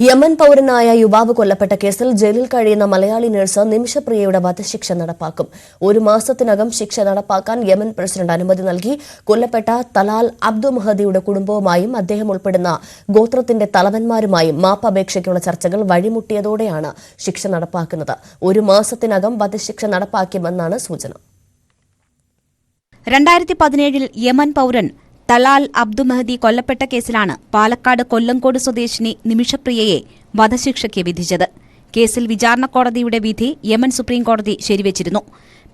Yemen പൌരനായ യുവാവ് കൊല്ലപ്പെട്ട കേസിൽ ജയിലിൽ കഴിയുന്ന മലയാളി നഴ്സ് നിമിഷപ്രിയയുടെ വധശിക്ഷ നടപ്പാക്കും. ഒരു മാസത്തിനകം ശിക്ഷ നടപ്പാക്കാൻ യമൻ പ്രസിഡന്റ് അനുമതി നൽകി. കൊല്ലപ്പെട്ട തലാൽ അബ്ദു മഹദിയുടെ കുടുംബവുമായും അദ്ദേഹം ഉൾപ്പെടുന്ന ഗോത്രത്തിന്റെ തലവന്മാരുമായും മാപ്പപേക്ഷയ്ക്കുള്ള ചർച്ചകൾ വഴിമുട്ടിയതോടെയാണ് ശിക്ഷ നടപ്പാക്കുന്നത്. ഒരു മാസത്തിനകം വധശിക്ഷ നടപ്പാക്കുമെന്നാണ് സൂചന. രണ്ടായിരത്തി പതിനേഴിൽ യമൻ പൌരൻ തലാൽ അബ്ദു മെഹദി കൊല്ലപ്പെട്ട കേസിലാണ് പാലക്കാട് കൊല്ലങ്കോട് സ്വദേശിനി നിമിഷപ്രിയയെ വധശിക്ഷയ്ക്ക് വിധിച്ചത്. കേസിൽ വിചാരണ കോടതിയുടെ വിധി യമൻ സുപ്രീം കോടതി ശരിവച്ചിരുന്നു.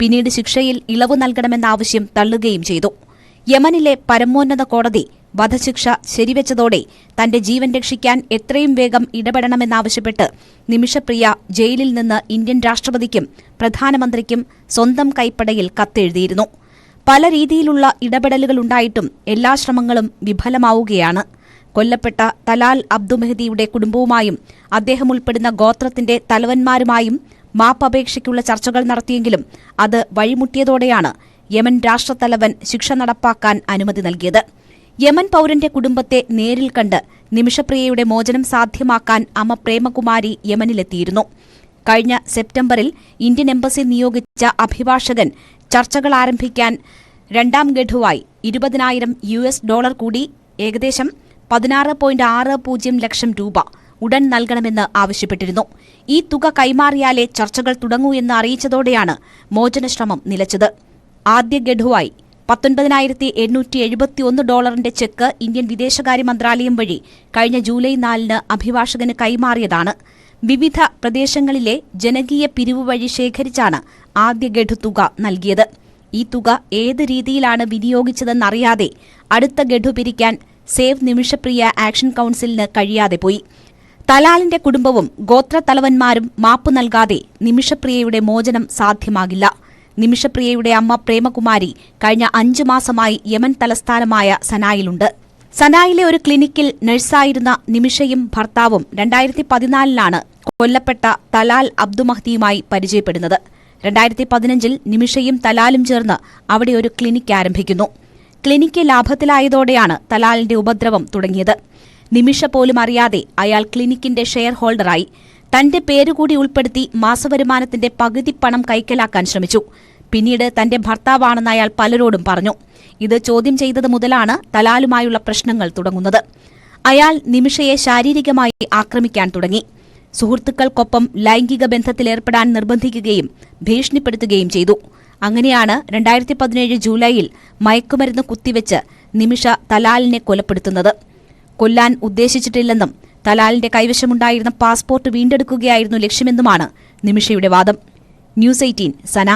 പിന്നീട് ശിക്ഷയിൽ ഇളവ് നൽകണമെന്ന ആവശ്യം തള്ളുകയും ചെയ്തു. യമനിലെ പരമോന്നത കോടതി വധശിക്ഷ ശരിവച്ചതോടെ തന്റെ ജീവൻ രക്ഷിക്കാൻ എത്രയും വേഗം ഇടപെടണമെന്നാവശ്യപ്പെട്ട് നിമിഷപ്രിയ ജയിലിൽ നിന്ന് ഇന്ത്യൻ രാഷ്ട്രപതിക്കും പ്രധാനമന്ത്രിക്കും സ്വന്തം കൈപ്പടയിൽ കത്തെഴുതിയിരുന്നു. പല രീതിയിലുള്ള ഇടപെടലുകളുണ്ടായിട്ടും എല്ലാ ശ്രമങ്ങളും വിഫലമാവുകയാണ്. കൊല്ലപ്പെട്ട തലാൽ അബ്ദു മെഹദിയുടെ കുടുംബവുമായും അദ്ദേഹം ഉൾപ്പെടുന്ന ഗോത്രത്തിന്റെ തലവന്മാരുമായും മാപ്പപേക്ഷയ്ക്കുള്ള ചർച്ചകൾ നടത്തിയെങ്കിലും അത് വഴിമുട്ടിയതോടെയാണ് യമൻ രാഷ്ട്രത്തലവൻ ശിക്ഷ നടപ്പാക്കാൻ അനുമതി നൽകിയത്. യമൻ പൌരന്റെ കുടുംബത്തെ നേരിൽ കണ്ട് നിമിഷപ്രിയയുടെ മോചനം സാധ്യമാക്കാൻ അമ്മ പ്രേമകുമാരി യമനിലെത്തിയിരുന്നു. കഴിഞ്ഞ സെപ്റ്റംബറിൽ ഇന്ത്യൻ എംബസി നിയോഗിച്ച അഭിഭാഷകൻ ചർച്ചകൾ ആരംഭിക്കാൻ രണ്ടാം ഗഡുവായി ഇരുപതിനായിരം യു എസ് ഡോളർ കൂടി ഏകദേശം പതിനാറ് പോയിന്റ് ആറ് പൂജ്യം ലക്ഷം രൂപ ഉടൻ നൽകണമെന്ന് ആവശ്യപ്പെട്ടിരുന്നു. ഈ തുക കൈമാറിയാലേ ചർച്ചകൾ തുടങ്ങൂ എന്ന് അറിയിച്ചതോടെയാണ് മോചനശ്രമം നിലച്ചത്. ആദ്യ ഗഡുവായി പത്തൊൻപതിനായിരത്തി എണ്ണൂറ്റി എഴുപത്തിയൊന്ന് ഡോളറിന്റെ ചെക്ക് ഇന്ത്യൻ വിദേശകാര്യ മന്ത്രാലയം വഴി കഴിഞ്ഞ ജൂലൈ നാലിന് അഭിഭാഷകന് കൈമാറിയതാണ്. വിവിധ പ്രദേശങ്ങളിലെ ജനകീയ പിരിവ് വഴി ശേഖരിച്ചാണ് ആദ്യ ഗഡു തുക നൽകിയത്. ഈ തുക ഏത് രീതിയിലാണ് വിനിയോഗിച്ചതെന്നറിയാതെ അടുത്ത ഗഡു പിരിക്കാൻ സേവ് നിമിഷപ്രിയ ആക്ഷൻ കൌൺസിലിന് കഴിയാതെ പോയി. തലാലിന്റെ കുടുംബവും ഗോത്രത്തലവന്മാരും മാപ്പ് നൽകാതെ നിമിഷപ്രിയയുടെ മോചനം സാധ്യമാകില്ല. നിമിഷപ്രിയയുടെ അമ്മ പ്രേമകുമാരി കഴിഞ്ഞ അഞ്ചു മാസമായി യമൻ തലസ്ഥാനമായ സനായിലുണ്ട്. സനായിലെ ഒരു ക്ലിനിക്കിൽ നഴ്സായിരുന്ന നിമിഷയും ഭർത്താവും രണ്ടായിരത്തി പതിനാലിലാണ് കൊല്ലപ്പെട്ട തലാൽ അബ്ദുമഹ്ദിയുമായി പരിചയപ്പെടുന്നത്. രണ്ടായിരത്തി പതിനഞ്ചിൽ നിമിഷയും തലാലും ചേർന്ന് അവിടെ ഒരു ക്ലിനിക് ആരംഭിക്കുന്നു. ക്ലിനിക്ക് ലാഭത്തിലായതോടെയാണ് തലാലിന്റെ ഉപദ്രവം തുടങ്ങിയത്. നിമിഷ പോലും അറിയാതെ അയാൾ ക്ലിനിക്കിന്റെ ഷെയർ ഹോൾഡറായി തന്റെ പേരുകൂടി ഉൾപ്പെടുത്തി മാസവരുമാനത്തിന്റെ പകുതി പണം കൈക്കലാക്കാൻ ശ്രമിച്ചു. പിന്നീട് തന്റെ ഭർത്താവാണെന്ന് അയാൾ പലരോടും പറഞ്ഞു. ഇത് ചോദ്യം ചെയ്തത് മുതലാണ് തലാലുമായുള്ള പ്രശ്നങ്ങൾ തുടങ്ങുന്നത്. അയാൾ നിമിഷയെ ശാരീരികമായി ആക്രമിക്കാൻ തുടങ്ങി. സുഹൃത്തുക്കൾക്കൊപ്പം ലൈംഗിക ബന്ധത്തിലേർപ്പെടാൻ നിർബന്ധിക്കുകയും ഭീഷണിപ്പെടുത്തുകയും ചെയ്തു. അങ്ങനെയാണ് രണ്ടായിരത്തി പതിനേഴ് ജൂലൈയിൽ മയക്കുമരുന്ന് കുത്തിവെച്ച് നിമിഷ തലാലിനെ കൊലപ്പെടുത്തുന്നത്. കൊല്ലാൻ ഉദ്ദേശിച്ചിട്ടില്ലെന്നും തലാലിന്റെ കൈവശമുണ്ടായിരുന്ന പാസ്പോർട്ട് വീണ്ടെടുക്കുകയായിരുന്നു ലക്ഷ്യമെന്നുമാണ് നിമിഷയുടെ വാദം. ന്യൂസ് എയ്റ്റീൻ സന